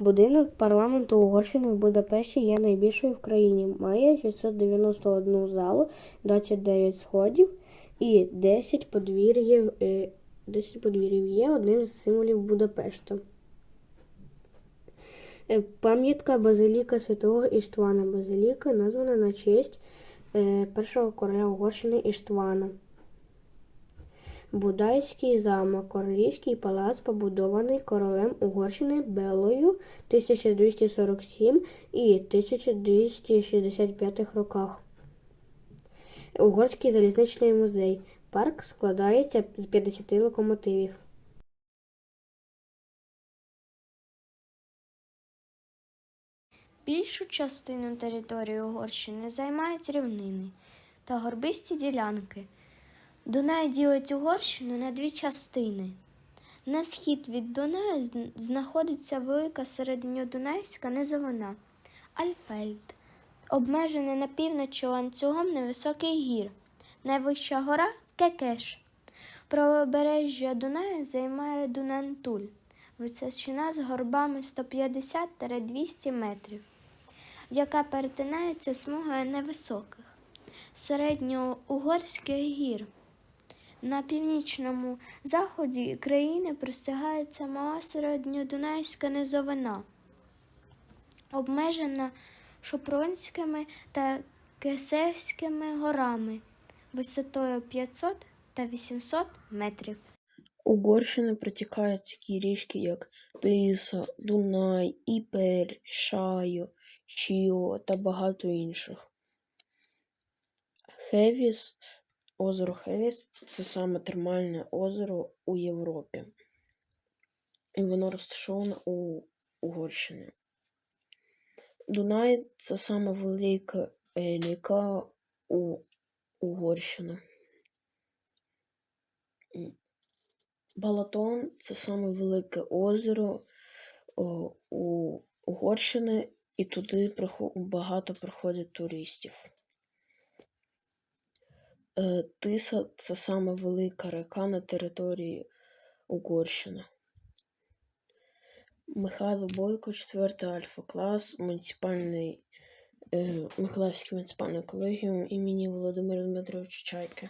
Будинок парламенту Угорщини в Будапешті є найбільшою в країні. Має 691 залу, 29 сходів і 10 подвір'їв. е, 10 подвір'їв є одним з символів Будапешта. Е, Пам'ятка Базиліка Святого Іштвана. Базиліка названа на честь е, першого короля Угорщини Іштвана. Будайський замок, королівський палац, побудований королем Угорщини Белою 1247 і 1265 роках. Угорський залізничний музей. Парк складається з 50 локомотивів. Більшу частину території Угорщини займають рівнини та горбисті ділянки. Дунай ділить Угорщину на дві частини. На схід від Дунаю знаходиться велика середньодунайська низовина Альфельд, обмежена на півночі ланцюгом невисоких гір. Найвища гора Кекеш. Правобережжя Дунаю займає Дунантуль, височина з горбами 150-200 метрів, яка перетинається смугою невисоких середньоугорських гір. На північному заході країни простягається мала середньодунайська низовина, обмежена Шупронськими та Кесельськими горами висотою 500 та 800 метрів. Угорщина протікають такі річки, як Тиса, Дунай, Іпер, Шайо, Шіо та багато інших. Хевіс, озеро Хевіс це саме термальне озеро у Європі. І воно розташоване у Угорщині. Дунай це саме велика е, ріка у Угорщини. Балатон це саме велике озеро у Угорщини, і туди багато приходять туристів. Е, Тиса це саме велика река на території Угорщини. Михайло Бойко, 4 альфа клас, муніципальний е, Миколаївський муніципальний колегіум імені Володимира Дмитровича Чайки.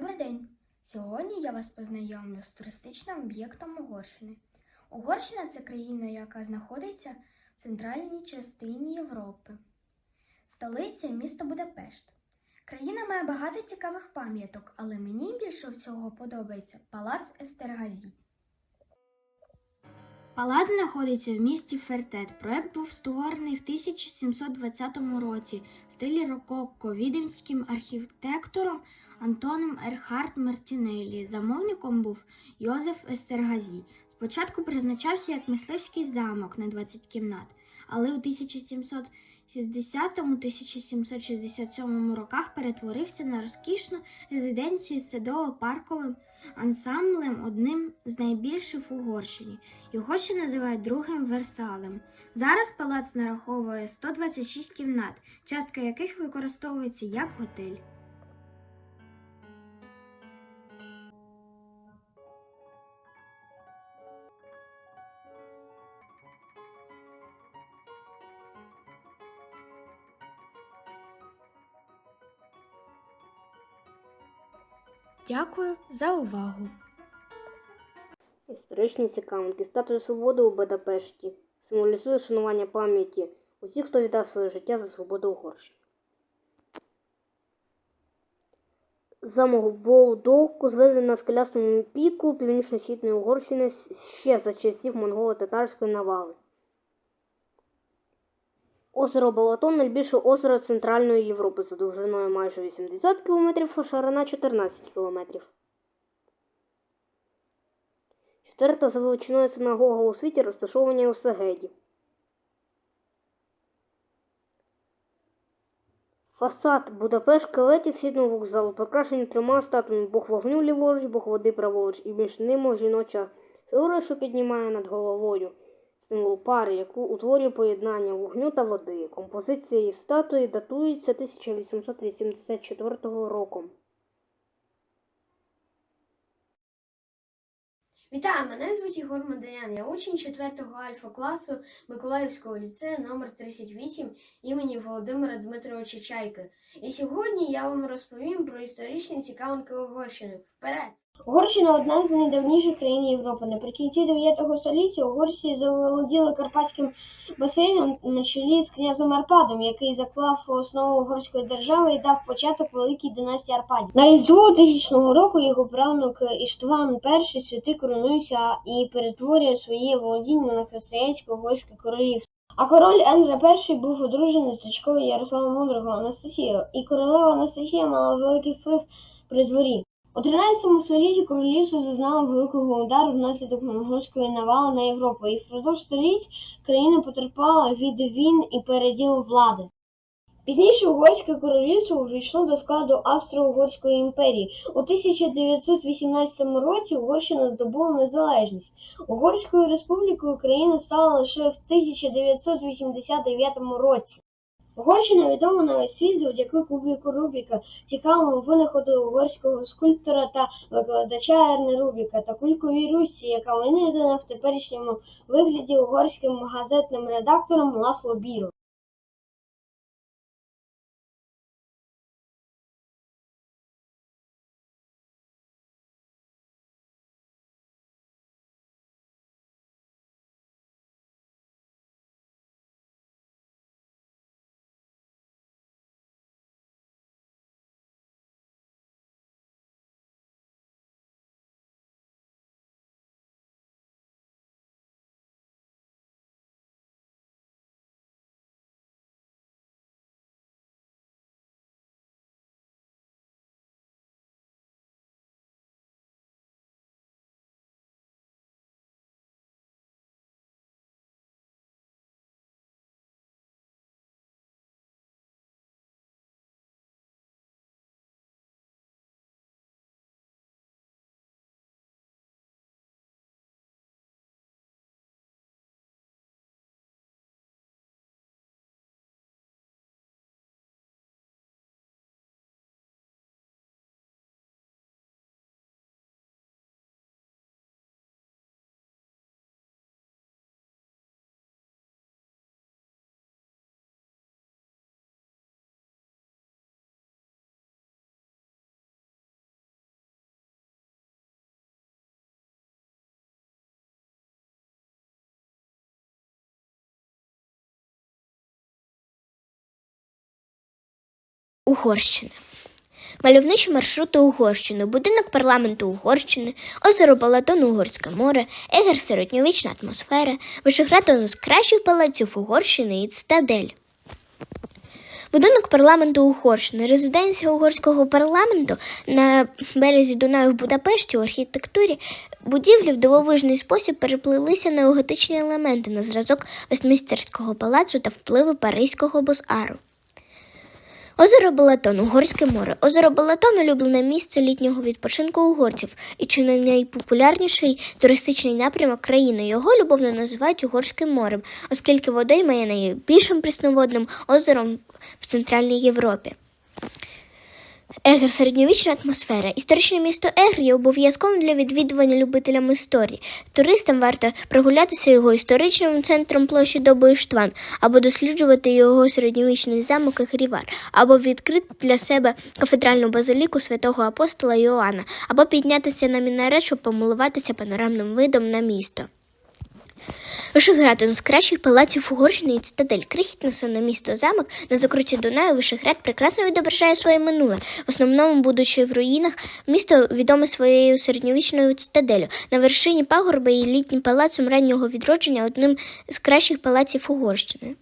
Добрий день! Сьогодні я вас познайомлю з туристичним об'єктом Угорщини. Угорщина це країна, яка знаходиться в центральній частині Європи. Столиця місто Будапешт. Країна має багато цікавих пам'яток, але мені більше всього подобається палац Естергазі. Палац знаходиться в місті Фертет. Проект був створений в 1720 році в стилі рококко віденським архітектором Антоном Ерхард Мартінеллі. Замовником був Йозеф Естергазі. Спочатку призначався як мисливський замок на 20 кімнат, але у 1760-1767 роках перетворився на розкішну резиденцію з садово-парковим ансамблем, одним з найбільших в Угорщині. Його ще називають другим Версалем. Зараз палац нараховує 126 кімнат, частка яких використовується як готель. Дякую за увагу. Історичні цікавинки. Статуя свободи у Будапешті символізує шанування пам'яті усіх, хто віддав своє життя за свободу Угорщини. Замок Болдовку зведений на скелястому піку північно-східної Угорщини ще за часів монголо-татарської навали. Озеро Балатон найбільше озеро Центральної Європи за довжиною майже 80 км, а ширина 14 км. Четверта за величиною синагога у світі розташована у Сегеді. Фасад Будапешт шкелеті східного вокзалу прикрашений трьома статуями Бог вогню ліворуч, Бог води праворуч і між ними жіноча фігура, що піднімає над головою. Символ пари, яку утворює поєднання вогню та води. Композиція її статуї датується 1884 роком. Вітаю, мене звуть Ігор Мадаян. Я учень 4 альфа класу Миколаївського ліцею номер 38 імені Володимира Дмитровича Чайки. І сьогодні я вам розповім про історичні цікавинки Угорщини. Вперед! Угорщина одна з найдавніших країн Європи. Наприкінці 9 століття угорці заволоділи Карпатським басейном на чолі з князем Арпадом, який заклав основу угорської держави і дав початок великій династії Арпадів. На різдво тисячного року його правнук Іштван І святий коронується і перетворює своє володіння на християнське угорське королівство. А король Енре І був одружений з дочкою Ярослава Мудрого Анастасією, і королева Анастасія мала великий вплив при дворі. У 13 столітті королівство зазнало великого удару внаслідок монгольської навали на Європу, і впродовж століть країна потерпала від війн і переділу влади. Пізніше Угорське королівство увійшло до складу Австро-Угорської імперії. У 1918 році Угорщина здобула незалежність. Угорською республікою країна стала лише в 1989 році. Угорщина відома на весь світ завдяки кубіку Рубіка, цікавому винаходу угорського скульптора та викладача Ерни Рубіка та кульковій Русі, яка винайдена в теперішньому вигляді угорським газетним редактором Ласло Біро. Угорщина. Мальовничі маршрути Угорщини, будинок парламенту Угорщини, озеро Балатон Угорське море, Егер середньовічна атмосфера, Вишеград один з кращих палаців Угорщини і цитадель. Будинок парламенту Угорщини, резиденція угорського парламенту на березі Дунаю в Будапешті у архітектурі будівлі в дивовижний спосіб переплилися неоготичні елементи на зразок Вестмінстерського палацу та впливи Паризького босару. Озеро Балатон, Угорське море. Озеро Балатон улюблене місце літнього відпочинку угорців і чи не найпопулярніший туристичний напрямок країни. Його любовно називають Угорським морем, оскільки водойма має найбільшим прісноводним озером в Центральній Європі. Егер середньовічна атмосфера. Історичне місто Егер є обов'язковим для відвідування любителям історії. Туристам варто прогулятися його історичним центром площі Доби Штван, або досліджувати його середньовічний замок Егрівар, або відкрити для себе кафедральну базиліку святого апостола Йоанна, або піднятися на мінарет, щоб помилуватися панорамним видом на місто. Вишеград один з кращих палаців Угорщини і цитадель. Крихітне сонне місто замок на закруті Дунаю Вишеград прекрасно відображає своє минуле. В основному, будучи в руїнах, місто відоме своєю середньовічною цитаделю. На вершині пагорба і літнім палацом раннього відродження одним з кращих палаців Угорщини.